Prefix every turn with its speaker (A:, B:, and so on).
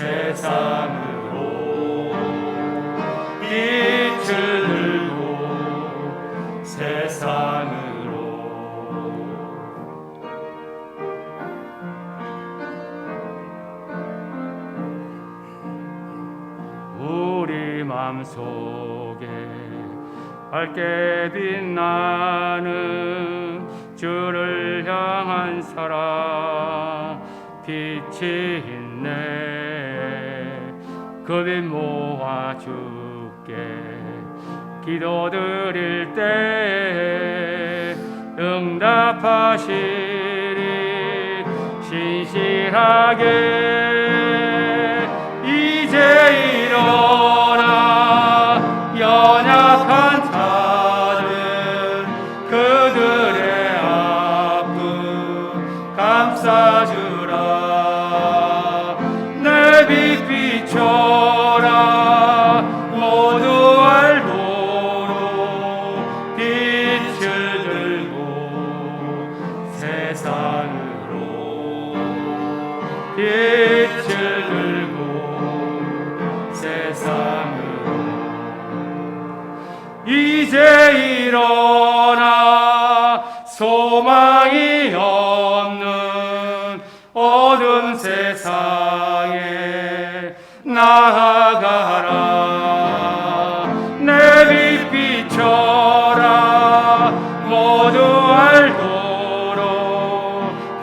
A: 세상으로 빛을 들고 세상으로. 우리 맘속에 밝게 빛나는 주를 향한 사랑 빛이 그빛 모아 주께 기도드릴 때 응답하시리. 신실하게 세상으로 빛을 들고 세상으로 이제 일어나 소망이 없는 어두운 세상에 나아가라. 내 빛 비춰